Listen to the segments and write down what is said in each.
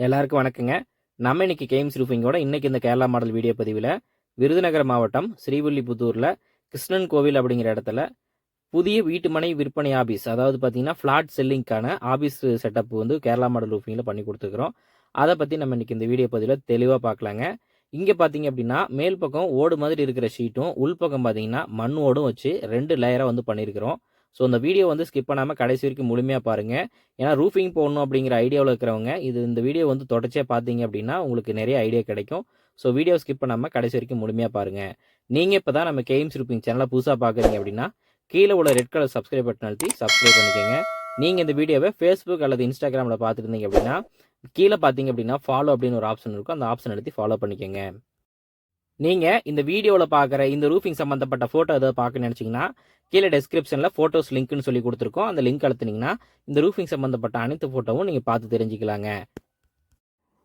எல்லாருக்கும் வணக்கங்க. நம்ம இன்னைக்கு கேம்ஸ் ரூஃபிங்கோட இன்னைக்கு இந்த கேரளா மாடல் வீடியோ பதிவில் விருதுநகர் மாவட்டம் ஸ்ரீவில்லிபுத்தூரில் கிருஷ்ணன் கோவில் அப்படிங்கிற இடத்துல புதிய வீட்டுமனை விற்பனை ஆபீஸ் அதாவது பார்த்தீங்கன்னா ஃப்ளாட் செல்லிங்க்கான ஆபீஸ் செட்டப் வந்து கேரளா மாடல் ரூஃபிங்கில் பண்ணி கொடுத்துருக்குறோம். அதை பற்றி நம்ம இன்னைக்கு இந்த வீடியோ பதிவில் தெளிவாக பார்க்கலாங்க இங்கே பார்த்தீங்க அப்படின்னா மேல் பக்கம் ஓடு மாதிரி இருக்கிற ஷீட்டும் உள்பக்கம் பார்த்தீங்கன்னா மண் ஓடும் வச்சு ரெண்டு லேயராக வந்து பண்ணியிருக்கிறோம் ஸோ இந்த வீடியோ வந்து ஸ்கிப் பண்ணாமல் கடைசி வரைக்கும் முழுமையாக பாருங்கள் ஏன்னா ரூஃபிங் போடணும் அப்படிங்கிற ஐடியாவில் இருக்கிறவங்க இது இந்த வீடியோ வந்து தொடர்ச்சியாக பார்த்தீங்க அப்படின்னா உங்களுக்கு நிறைய ஐடியா கிடைக்கும். ஸோ வீடியோ ஸ்கிப் பண்ணாமல் கடைசி வரைக்கும் முழுமையாக பாருங்கள் நீங்கள் இப்போ தான் நம்ம கேம்ஸ் ரூப்பிங் சேனலை புதுசாக பார்க்குறீங்க அப்படின்னா கீழே உள்ள ரெட் கலர் சப்ஸ்கிரைப் பட்டன் அழுத்தி சப்ஸ்கிரைப் பண்ணிக்கோங்க. நீங்கள் இந்த வீடியோவை ஃபேஸ்புக் அல்லது இன்ஸ்டாகிராமில் பார்த்துருந்தீங்க அப்படின்னா கீழே பார்த்தீங்க அப்படின்னா ஃபாலோ அப்படின்னு ஒரு ஆப்ஷன் இருக்கும். அந்த ஆப்ஷன் எடுத்து ஃபாலோ பண்ணிக்கோங்க. நீங்கள் இந்த வீடியோவில் பார்க்குற இந்த ரூஃபிங் சம்மந்தப்பட்ட ஃபோட்டோ எதாவது பார்க்க நினச்சிங்கன்னா கீழே டெஸ்கிரிப்ஷனில் ஃபோட்டோஸ் லிங்க்னு சொல்லி கொடுத்துருக்கோம். அந்த லிங்க் அழுத்துனீங்கன்னா இந்த ரூஃபிங் சம்மந்தப்பட்ட அனைத்து ஃபோட்டோவும் நீங்கள் பார்த்து தெரிஞ்சுக்கலாங்க.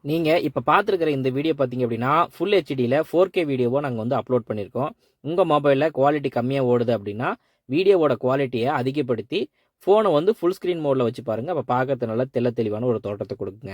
நீங்கள் இப்போ பார்த்துருக்கிற இந்த வீடியோ பார்த்தீங்க அப்படின்னா ஃபுல் ஹெச்டியில் ஃபோர் கே வீடியோவை நாங்கள் வந்து அப்லோட் பண்ணியிருக்கோம். உங்கள் மொபைலில் குவாலிட்டி கம்மியாக ஓடுது அப்படின்னா வீடியோவோட குவாலிட்டியை அதிகப்படுத்தி ஃபோனை வந்து ஃபுல் ஸ்க்ரீன் மோடில் வச்சு பாருங்கள் அப்போ பார்க்கறது நல்லா தெள்ள தெளிவான ஒரு தோட்டத்தை கொடுக்குங்க.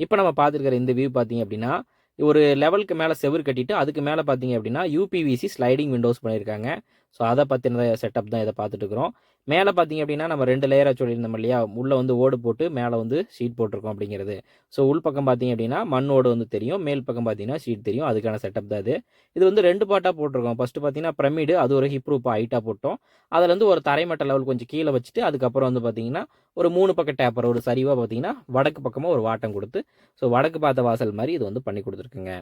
இப்போ நம்ம பார்த்துருக்கிற இந்த வியூ பார்த்தீங்க அப்படின்னா ஒரு லெவலுக்கு மேலே செவுரு கட்டிட்டு அதுக்கு மேலே பார்த்தீங்க அப்படின்னா யூபிவிசி ஸ்லைடிங் விண்டோஸ் பண்ணியிருக்காங்க ஸோ அதை பற்றின செட்டப் தான் இதை பார்த்துட்டு இருக்கிறோம் மேலே பார்த்தீங்க அப்படின்னா நம்ம ரெண்டு லேயராக சொல்லியிருந்தோம் இல்லையா? உள்ளே வந்து ஓடு போட்டு மேலே வந்து ஷீட் போட்டிருக்கோம் அப்படிங்கிறது. ஸோ உள் பக்கம் பார்த்தீங்க அப்படின்னா மண் ஓடு வந்து தெரியும். மேல் பக்கம் பார்த்தீங்கன்னா ஷீட் தெரியும். அதுக்கான செட்டப் தான் இது. இது வந்து ரெண்டு பாட்டாக போட்டிருக்கோம். ஃபஸ்ட்டு பார்த்தீங்கன்னா பிரமிடு அது ஒரு ஹிப் ஹைட்டாக போட்டோம். அதில் வந்து ஒரு தரைமட்ட லெவல் கொஞ்சம் கீழே வச்சுட்டு அதுக்கப்புறம் வந்து பார்த்தீங்கன்னா ஒரு மூணு பக்கம் டேப்பர் ஒரு சரிவாக பார்த்தீங்கன்னா வடக்கு பக்கமாக ஒரு வாட்டம் கொடுத்து ஸோ வடக்கு பார்த்த வாசல் மாதிரி இது வந்து பண்ணி கொடுத்துருக்குங்க.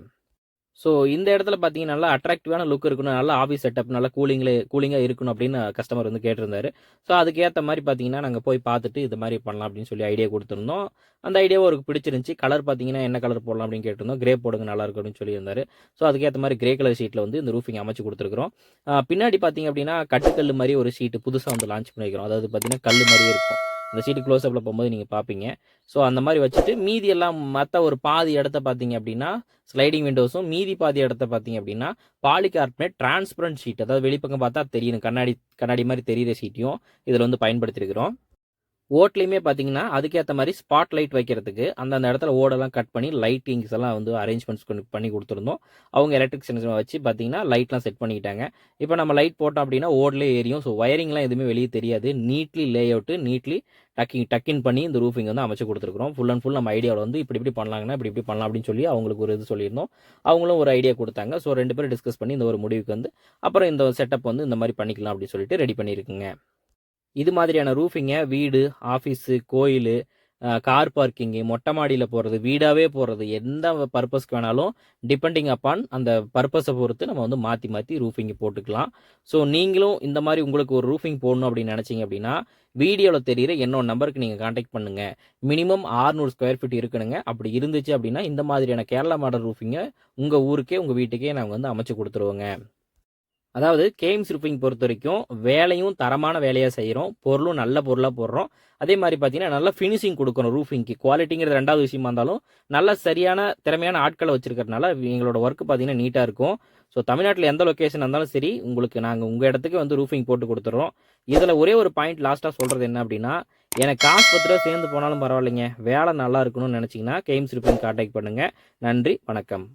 ஸோ இந்த இடத்துல பார்த்தீங்கன்னா நல்லா அட்ராக்டிவான லுக் இருக்கணும் நல்லா ஆஃபீஸ் செட்டப் நல்லா கூலிங்கில் கூலிங்காக இருக்கணும் அப்படின்னு கஸ்டமர் வந்து கேட்டிருந்தாரு. ஸோ அதுக்கேற்ற மாதிரி பார்த்தீங்கன்னா நாங்கள் போய் பார்த்துட்டு இது மாதிரி பண்ணலாம் அப்படின்னு சொல்லி ஐடியா கொடுத்துருந்தோம். அந்த ஐடியாவும் அவருக்கு பிடிச்சிருந்துச்சி. கலர் பார்த்தீங்கன்னா என்ன கலர் போடலாம் அப்படின்னு கேட்டிருந்தோம். கிரே போடுங்க நல்லா இருக்கும் அப்படின்னு சொல்லியிருந்தாரு. ஸோ அதுக்கேற்ற மாதிரி கிரே கலர் ஷீட்டில் வந்து இந்த ரூஃபிங் அமைச்சு கொடுத்துருக்குறோம். பின்னாடி பார்த்தீங்க அப்படின்னா கட்டுக்கல் மாதிரி ஒரு ஷீட்டு புதுசாக வந்து லான்ச் பண்ணிக்கிறோம் அதாவது பார்த்தீங்கன்னா கல் மாதிரியே இருக்கும். அந்த சீட்டு க்ளோஸ் அப்பில் போகும்போது நீங்கள் பார்ப்பீங்க ஸோ அந்த மாதிரி வச்சுட்டு மீதி எல்லாம் மற்ற ஒரு பாதி இடத்த பார்த்தீங்க அப்படின்னா ஸ்லைடிங் விண்டோஸும் மீதி பாதி இடத்த பார்த்தீங்க அப்படின்னா பாலிகார்பனேட் டிரான்ஸ்பரண்ட் ஷீட் அதாவது வெளிப்பக்கம் பார்த்தா தெரியும் கண்ணாடி கண்ணாடி மாதிரி தெரியிற ஷீட்டையும் இதில் வந்து பயன்படுத்தியிருக்கிறோம் ஓட்லேயுமே பார்த்தீங்கன்னா அதுக்கேற்ற மாதிரி ஸ்பாட் லைட் வைக்கிறதுக்கு அந்தந்த இடத்துல ஓடெல்லாம் கட் பண்ணி லைட்டிங்ஸ் எல்லாம் வந்து அரேஞ்ச்மெண்ட்ஸ் பண்ணி கொடுத்துருந்தோம். அவங்க எலக்ட்ரிக்ஷன்ஸ் வச்சு பார்த்தீங்கன்னா லைட்லாம் செட் பண்ணிக்கிட்டாங்க. இப்போ நம்ம லைட் போட்டோம் அப்படின்னா ஓடலே எரியும். ஸோ ஒயரிங்லாம் எதுவுமே வெளியே தெரியாது. Neatly lay out neatly tucking tucking பண்ணி இந்த ரூஃபிங் வந்து அமைச்சு கொடுத்துருக்குறோம். ஃபுல் அண்ட் ஃபுல் நம்ம ஐடியாவில் வந்து இப்படி இப்படி பண்ணலாங்கன்னா இப்படி இப்படி பண்ணலாம் அப்படின்னு சொல்லி அவங்களுக்கு ஒரு இது சொல்லியிருந்தோம். அவங்களும் ஒரு ஐடியா கொடுத்தாங்க. ஸோ ரெண்டு பேரும் டிஸ்கஸ் பண்ணி இந்த ஒரு முடிவுக்கு வந்து அப்புறம் இந்த செட்டப் வந்து இந்த மாதிரி பண்ணிக்கலாம் அப்படின்னு சொல்லிட்டு ரெடி பண்ணியிருக்குங்க. இது மாதிரியான ரூஃபிங்கை வீடு ஆஃபீஸு கோயில் கார் பார்க்கிங்கு மொட்டை மாடியில் போகிறது வீடாகவே போகிறது எந்த பர்பஸ்க்கு வேணாலும் டிபெண்டிங் அப்பான் அந்த பர்பஸை பொறுத்து நம்ம வந்து மாற்றி மாற்றி ரூஃபிங் போட்டுக்கலாம். ஸோ நீங்களும் இந்த மாதிரி உங்களுக்கு ஒரு ரூஃபிங் போடணும் அப்படின்னு நினச்சிங்க அப்படின்னா வீடியோவில் தெரியிற என்னோட நம்பருக்கு நீங்கள் காண்டாக்ட் பண்ணுங்கள் மினிமம் 600 ஸ்கொயர் ஃபீட் இருக்கணுங்க. அப்படி இருந்துச்சு அப்படின்னா இந்த மாதிரியான கேரளா மாடல் ரூஃபிங்கை உங்கள் ஊருக்கே உங்கள் வீட்டுக்கே நாங்கள் வந்து அமைச்சு கொடுத்துருவோங்க. அதாவது கேம்ஸ் ரூஃபிங் பொறுத்த வரைக்கும் வேலையும் தரமான வேலையாக செய்கிறோம் பொருளும் நல்ல பொருளாக போடுறோம். அதே மாதிரி பார்த்தீங்கன்னா நல்ல ஃபினிஷிங் கொடுக்கணும் ரூஃபிங்க்கு குவாலிட்டிங்கிறது ரெண்டாவது விஷயமா இருந்தாலும் நல்ல சரியான திறமையான ஆட்களை வச்சிருக்கறனால எங்களோட ஒர்க் பார்த்தீங்கன்னா நீட்டாக இருக்கும். ஸோ தமிழ்நாட்டில் எந்த லொக்கேஷன் இருந்தாலும் சரி உங்களுக்கு நாங்கள் உங்கள் இடத்துக்கு வந்து ரூஃபிங் போட்டு கொடுத்துட்றோம் இதில் ஒரே ஒரு பாயிண்ட் லாஸ்ட்டாக சொல்கிறது என்ன அப்படின்னா எனக்கு காசு பத்து ரூபா சேர்ந்து போனாலும் பரவாயில்லைங்க. வேலை நல்லா இருக்கணும்னு நினச்சிங்கன்னா கேம்ஸ் ரூஃபிங் கான்டாக்ட் பண்ணுங்கள் நன்றி வணக்கம்.